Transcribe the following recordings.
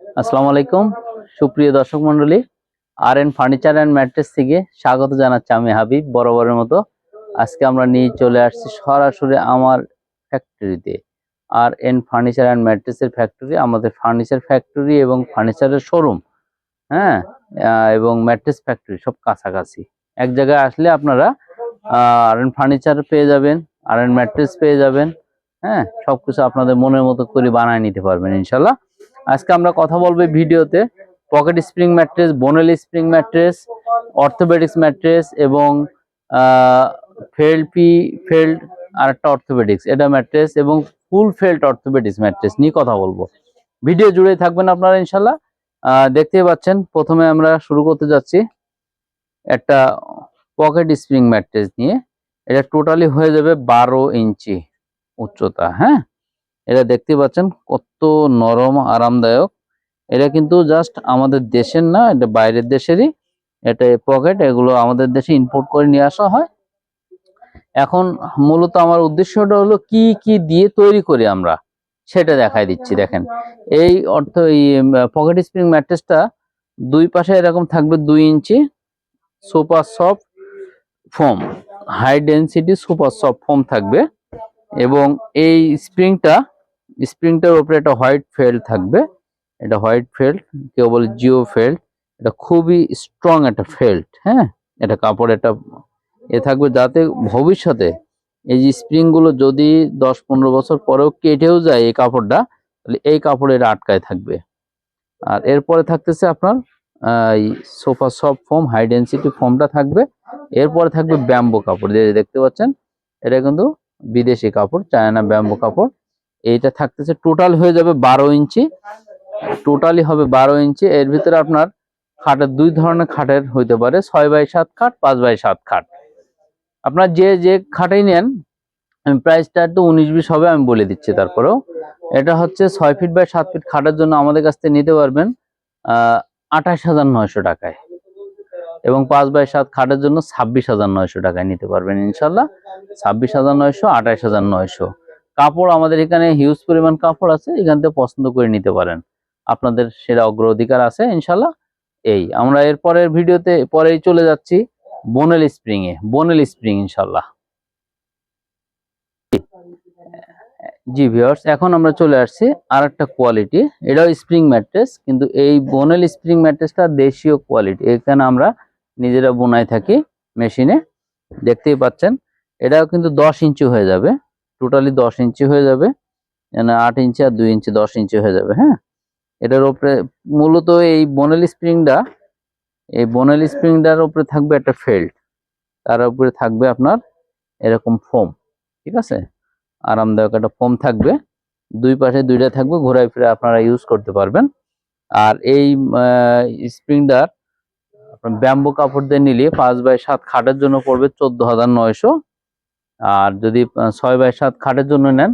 আসসালামু আলাইকুম। সুপ্রিয় দর্শক মন্ডলী R N furniture and mattress থেকে স্বাগত জানাচ্ছি আমি হাবিব বরাবরের মতো। আজকে আমরা নিয়ে চলে আসছি সরাসরি আমার ফ্যাক্টরিতে আর এন ফার্নিচার অ্যান্ড ম্যাট্রেসের ফ্যাক্টরি আমাদের ফার্নিচার ফ্যাক্টরি এবং ফার্নিচারের শোরুম হ্যাঁ? এবং ম্যাট্রেস ফ্যাক্টরি সব কাছাকাছি। এক জায়গায় আসলে আপনারা আর এন ফার্নিচার পেয়ে যাবেন আর এন ম্যাট্রেস পেয়ে যাবেন হ্যাঁ? সবকিছু আপনাদের মনের মতো করে বানায় নিতে পারবেন ইনশাল্লাহ আজকে আমরা কথা বলব ভিডিওতে pocket spring mattress, bonnell spring mattress, orthopaedics mattress এবং ফেল্ড পি ফেল্ড আর একটা অর্থোপেডিক্স। এটা ম্যাট্রেস এবং ফুল ফেল্ড অর্থোপেডিক্স ম্যাট্রেস নিয়ে কথা বলব। ভিডিও জুড়ে থাকবেন আপনারা ইনশাল্লাহ। দেখতেই পাচ্ছেন, প্রথমে আমরা শুরু করতে যাচ্ছি একটা পকেট স্প্রিং ম্যাট্রেস নিয়ে। এটা টোটালি হয়ে যাবে বারো ইঞ্চি উচ্চতা হ্যাঁ? এটা দেখতে পাচ্ছেন কত নরম, আরামদায়ক। এটা কিন্তু জাস্ট আমাদের দেশের না, এটা বাইরের দেশেরই। এটা পকেট এগুলো আমাদের দেশে ইম্পোর্ট করে নিয়ে আসা হয়। এখন মূলত আমার উদ্দেশ্যটা হলো কি কি দিয়ে তৈরি করি আমরা, সেটা দেখাই দিচ্ছি, দেখেন। এই অর্থ, এই পকেট স্প্রিং ম্যাট্রেসটা দুই পাশে এরকম থাকবে দুই inch super soft foam high density super soft foam থাকবে। এবং এই স্প্রিংটা স্প্রিংটার উপরে একটা হোয়াইট ফেল্ট থাকবে। এটা হোয়াইট ফেল্ট, কেউ বলে জিও ফেল্ট। এটা খুবই স্ট্রং একটা ফেল্ট হ্যাঁ? এটা কাপড় একটা এ থাকবে যাতে ভবিষ্যতে এই যে স্প্রিংগুলো যদি দশ পনেরো বছর পরেও কেটেও যায় এই কাপড়টা, তাহলে এই কাপড়ে এটা আটকায় থাকবে। আর এরপরে থাকতেছে আপনার sofa soft foam, high density ফোমটা থাকবে। এরপরে থাকবে ব্যাম্বো কাপড় যে দেখতে পাচ্ছেন, এটা কিন্তু বিদেশি কাপড়, চায়না ব্যাম্বো কাপড়। এইটা থাকতেছে টোটাল হয়ে যাবে বারো ইঞ্চি। টোটালি হবে বারো ইঞ্চি। এর ভিতরে আপনার খাটের দুই ধরনের খাটের হইতে পারে। ছয় বাই সাত খাট, পাঁচ বাই সাত খাট। আপনার যে যে খাটেই নেন, আমি প্রাইসটা একটু উনিশ বিশ হবে, আমি বলে দিচ্ছি তারপরেও। এটা হচ্ছে ছয় ফিট বাই সাত ফিট খাটের জন্য আমাদের কাছ থেকে নিতে পারবেন আঠাশ হাজার নয়শো টাকায়। এবং পাঁচ বাই সাত খাটের জন্য ছাব্বিশ হাজার নয়শো টাকায় নিতে পারবেন ইনশাল্লাহ। ছাব্বিশ হাজার নয়শো, আঠাশ হাজার নয়শো। কাপড় আমাদের এখানে হিউজ পরিমাণ কাপড় আছে, এখান থেকে পছন্দ করে নিতে পারেন। আপনাদের সেটা অগ্রাধিকার আছে ইনশাল্লাহ এই, আমরা এর পরের ভিডিওতে, পরেই চলে যাচ্ছি বনেল স্প্রিং এ বনেল স্প্রিং ইনশাল্লাহ জি ভিউয়ার্স এখন আমরা চলে আসছি আর একটা কোয়ালিটি এটাও স্প্রিং ম্যাট্রেস কিন্তু এই বোনেল স্প্রিং ম্যাট্রেসটা দেশীয় কোয়ালিটি এখানে আমরা নিজেরা বোনাই থাকি মেশিনে দেখতেই পাচ্ছেন, এটাও কিন্তু দশ ইঞ্চি হয়ে যাবে। টোটালি দশ ইঞ্চি হয়ে যাবে। আট ইঞ্চি আর দুই ইঞ্চি দশ ইঞ্চি হয়ে যাবে হ্যাঁ? এটার ওপরে মূলত এই বনেল স্প্রিংটা এই বনেল স্প্রিংটার উপরে থাকবে একটা ফেল্ট তার উপরে থাকবে আপনার এরকম ফোম ঠিক আছে? আরামদায়ক একটা ফোম থাকবে। দুই পাশে দুইটা থাকবে, ঘোরায় ফিরে আপনারা ইউজ করতে পারবেন। আর এই স্প্রিংটার ব্যাম্বু কাপড় দিয়ে নিলে পাঁচ বাই সাত খাটের জন্য পড়বে চোদ্দ হাজার নয়শো। আর যদি ছয় বাই সাত খাটের জন্য নেন,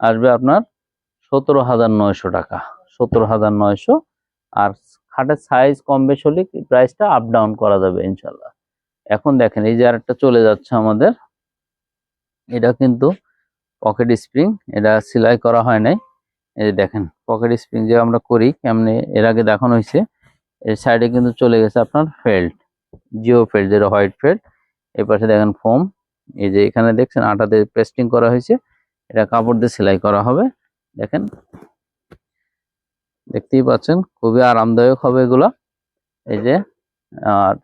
আসবে আপনার সতেরো হাজার নয়শো টাকা। সতেরো হাজার নয়শো। আর খাটের সাইজ কম বেশ হলে প্রাইসটা আপ ডাউন করা যাবে ইনশাল্লাহ এখন দেখেন, এই যে আরেকটা চলে যাচ্ছে আমাদের। এটা কিন্তু পকেট স্প্রিং এটা সেলাই করা হয় নাই। এই দেখেন পকেট স্প্রিং যে আমরা করি, কেমনে এর আগে দেখানো হয়েছে, এর সাইডে কিন্তু চলে গেছে আপনার ফেল্ট জিও ফেল্ট যেটা হোয়াইট ফেল্ট এর পাশে দেখেন ফোম এই যে এখানে দেখছেন আটা দিয়ে পেস্টিং করা হয়েছে। এটা কাপড় দিয়ে সেলাই করা হবে। দেখেন? দেখতেই পাচ্ছেন, খুবই আরামদায়ক হবে এগুলো। এই যে, আর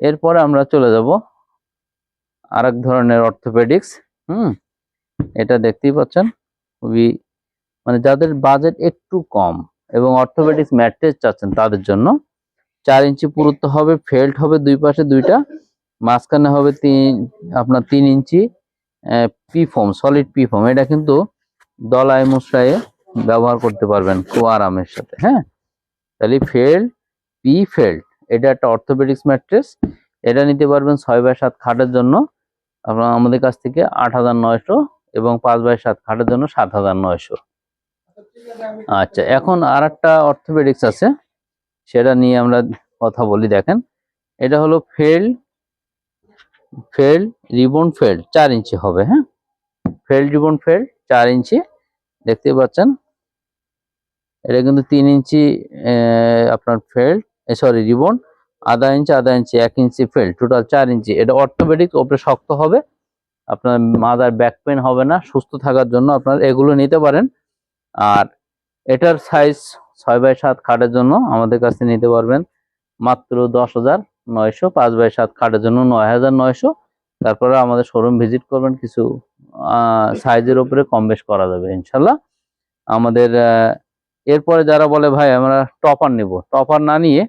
এরপরে আমরা চলে যাব আরেক ধরনের অর্থোপেডিক্স হুম? এটা দেখতেই পাচ্ছেন, খুবই মানে যাদের বাজেট একটু কম এবং অর্থোপেডিক্স ম্যাট্রেস চাচ্ছেন তাদের জন্য। চার ইঞ্চি পুরুত্ব হবে ফেল্ট হবে দুই পাশে দুইটা। মাঝখানে হবে তিন, আপনার তিন inch P foam solid P foam এটা কিন্তু দলায় মুসড়ায় ব্যবহার করতে পারবেন খুব আরামের সাথে হ্যাঁ? তাহলে ফেল্ড পি ফেল্ড এটা একটা অর্থোপেডিক্স ম্যাট্রেস এটা নিতে পারবেন ছয় বাই সাত খাটের জন্য। আপনার আমাদের কাছ থেকে আট হাজার নয়শো এবং পাঁচ বাই সাত খাটের জন্য সাত হাজার নয়শো। আচ্ছা এখন আর একটা অর্থোপেডিক্স আছে। সেটা নিয়ে আমরা কথা বলি, দেখেন। এটা হলো ফেল্ড ফেল্ড রিবন ফেল্ড চার ইঞ্চি হবে হ্যাঁ? ফেল্ড রিবন ফেল্ড চার ইঞ্চি দেখতে পাচ্ছেন? এটা কিন্তু তিন ইঞ্চি আপনার ফেল্ট সরি রিবন, আধা ইঞ্চি আধা ইঞ্চি, এক ইঞ্চি ফেল্ট টোটাল চার ইঞ্চি। এটা অটোমেটিক ওপরে শক্ত হবে, আপনার মাদার ব্যাক পেন হবে না, সুস্থ থাকার জন্য আপনার এগুলো নিতে পারেন। আর এটার সাইজ ছয় বাই সাত খাটের জন্য আমাদের কাছে নিতে পারবেন মাত্র দশ হাজার নয়শো, পাঁচ বাই সাত খাটের জন্য নয় হাজার নয়শো। তারপরে আমাদের শোরুম ভিজিট করবেন, কিছু সাইজের উপরে কম বেশ করা যাবে, ইনশাল্লাহ। আমাদের এরপরে যারা বলে, ভাই, আমরা টপার নিব। টপার না নিয়ে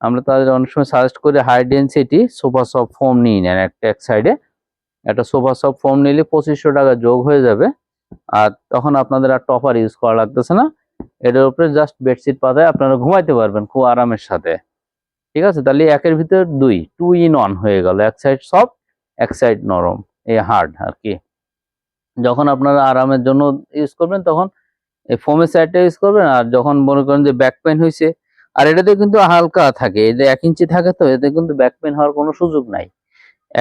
আমরা তাদের অনেক সময় সাজেস্ট করি হাই ডেন্সিটি সোফা সব ফোম নিয়ে নেন একটা এক সাইডে একটা সোফা সব ফোম নিলে পঁচিশশো টাকা যোগ হয়ে যাবে। আর তখন আপনাদের আর টপার ইউজ করা লাগতেছে না। এটার উপরে জাস্ট বেডশিট পাতায় আপনারা ঘুমাইতে পারবেন খুব আরামের সাথে। ঠিক আছে? তাহলে একের ভিতর দুই টু ইন ওয়ান হয়ে গেল। এক সাইড সফট এক সাইড নরম। এই হার্ড আর কি। যখন আপনারা আরামের জন্য ইউজ করবেন, তখন এই ফোমের সাইডটা ইউজ করবেন আর যখন মনে করেন যে ব্যাক পেন হয়েছে আর এটাতে কিন্তু হালকা থাকে। এতে এক ইঞ্চি থাকে তো, এতে কিন্তু ব্যাক পেন হওয়ার কোনো সুযোগ নাই।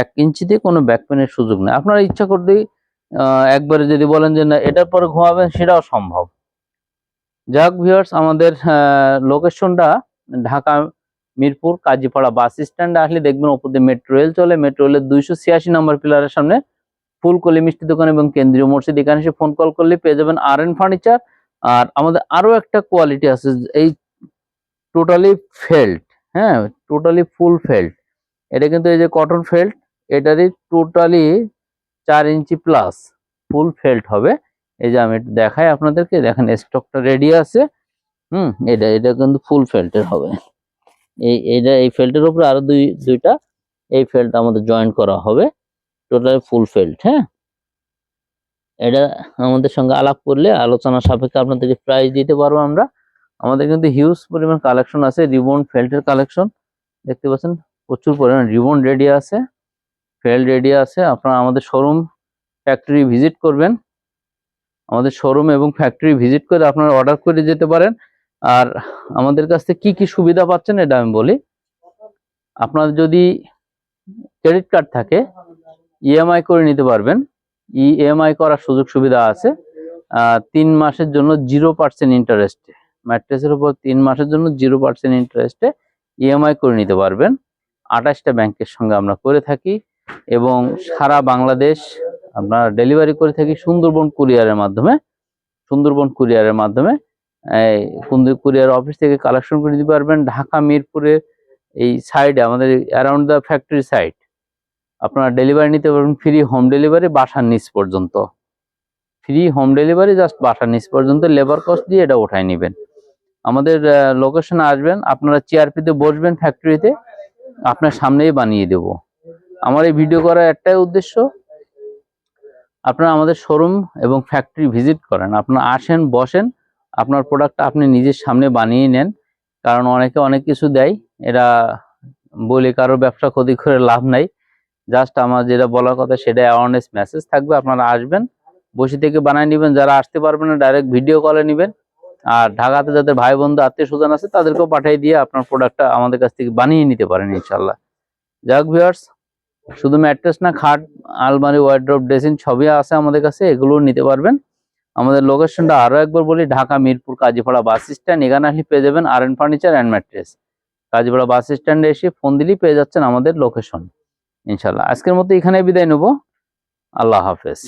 এক ইঞ্চিতে কোনো ব্যাক পেনের সুযোগ নেই। আপনারা ইচ্ছা করলেই একবারে যদি বলেন যে না, এটার পরে ঘুমাবেন, সেটাও সম্ভব। যাক ভিউয়ার্স আমাদের লোকেশনটা ঢাকা মিরপুর, কাজীপাড়া বাস স্ট্যান্ডে আসলে দেখবেন ওপর দিয়ে মেট্রো রেল চলে। মেট্রো রেলের দুইশো ছিয়াশি নম্বর পিলারের সামনে ফুলকলি মিষ্টি দোকান এবং কেন্দ্রীয় মসজিদ। এখানে এসে ফোন কল করলে পেয়ে যাবেন আর এন ফার্নিচার আর আমাদের আরও একটা কোয়ালিটি আছে, এই টোটালি ফেল্ট হ্যাঁ টোটালি ফুল ফেল্ট এটা কিন্তু এই যে কটন ফেল্ট এটারই টোটালি চার ইঞ্চি প্লাস ফুল ফেল্ট হবে। এই যে আমি দেখাই আপনাদেরকে, দেখেন স্টকটা রেডি আছে। হুম, এটা এটা কিন্তু ফুল ফেল্টের হবে। এই এটা এই ফেল্টের উপরে আরও দুই, দুইটা এই ফেল্ট আমাদের জয়েন করা হবে। টোটাল ফুল ফেল্ট হ্যাঁ? এটা আমাদের সঙ্গে আলাপ করলে আলোচনা সাপেক্ষে আপনাদেরকে প্রাইস দিতে পারব আমরা। আমাদের কিন্তু হিউজ পরিমাণ কালেকশন আছে রিবন ফেল্টের কালেকশন দেখতে পাচ্ছেন, প্রচুর পরিমাণ রিবন রেডি আছে। ফেল্ট রেডি আছে, আপনারা আমাদের শোরুম ফ্যাক্টরি ভিজিট করবেন। আমাদের শোরুম এবং ফ্যাক্টরি ভিজিট করে আপনারা অর্ডার করে যেতে পারেন। আর আমাদের কাছ থেকে কি কি সুবিধা পাচ্ছেন এটা আমি বলি। আপনার যদি ক্রেডিট কার্ড থাকে ইএমআই করে নিতে পারবেন। ইএমআই করার সুযোগ সুবিধা আছে। তিন মাসের জন্য জিরো পার্সেন্ট ইন্টারেস্টে ম্যাট্রেসের উপর তিন মাসের জন্য জিরো পার্সেন্ট ইন্টারেস্টে ইএমআই করে নিতে পারবেন। আঠাশটা ব্যাংকের সঙ্গে আমরা করে থাকি এবং সারা বাংলাদেশ আমরা ডেলিভারি করে থাকি সুন্দরবন কুরিয়ারের মাধ্যমে। সুন্দরবন কুরিয়ারের মাধ্যমে এই কুরিয়ার অফিস থেকে কালেকশন করে দিতে পারবেন। ঢাকা মিরপুরের এই সাইডে আমাদের অ্যারাউন্ড দ্য ফ্যাক্টরি সাইড আপনারা ডেলিভারি নিতে পারবেন ফ্রি হোম ডেলিভারি বাসার নিচ পর্যন্ত। ফ্রি হোম ডেলিভারি জাস্ট বাসার নিচ পর্যন্ত। লেবার কস্ট দিয়ে এটা উঠাই নেবেন। আমাদের লোকেশনে আসবেন। আপনারা চেয়ারপিতে বসবেন ফ্যাক্টরিতে আপনার সামনেই বানিয়ে দেব। আমার এই ভিডিও করার একটাই উদ্দেশ্য, আপনারা আমাদের শোরুম এবং ফ্যাক্টরি ভিজিট করেন। আপনারা আসেন, বসেন। আপনার প্রোডাক্টটা আপনি নিজের সামনে বানিয়ে নেন। কারণ অনেকে অনেক কিছু দেয়, এরা বলে কারও ব্যবসা ক্ষতি করে লাভ নাই। জাস্ট আমার যেটা বলার কথা সেটা অ্যাওয়ারনেস মেসেজ থাকবে, আপনারা আসবেন, বসে থেকে বানিয়ে নেবেন, যারা আসতে পারবেন না ডাইরেক্ট ভিডিও কলে নেবেন। আর ঢাকাতে যাদের ভাই বন্ধু, আত্মীয় স্বজন আছে, তাদেরকেও পাঠিয়ে দিয়ে আপনার প্রোডাক্টটা আমাদের কাছ থেকে বানিয়ে নিতে পারেন ইনশাল্লাহ যাক ভিউয়ার্স শুধু ম্যাট্রেস না, খাট, আলমারি ওয়ার্ড্রপ ড্রেসিং সবই আছে আমাদের কাছে এগুলো নিতে পারবেন। আমাদের লোকেশনটা আরও একবার বলি, ঢাকা, মিরপুর, কাজীপাড়া বাস স্ট্যান্ড এখানে আসলে পেয়ে যাবেন R N furniture and mattress Kazipara bus স্ট্যান্ডে এসে ফোন দিলেই পেয়ে যাচ্ছেন আমাদের লোকেশন ইনশাল্লাহ আজকের মতো এখানে বিদায় নেব। আল্লাহ হাফেজ।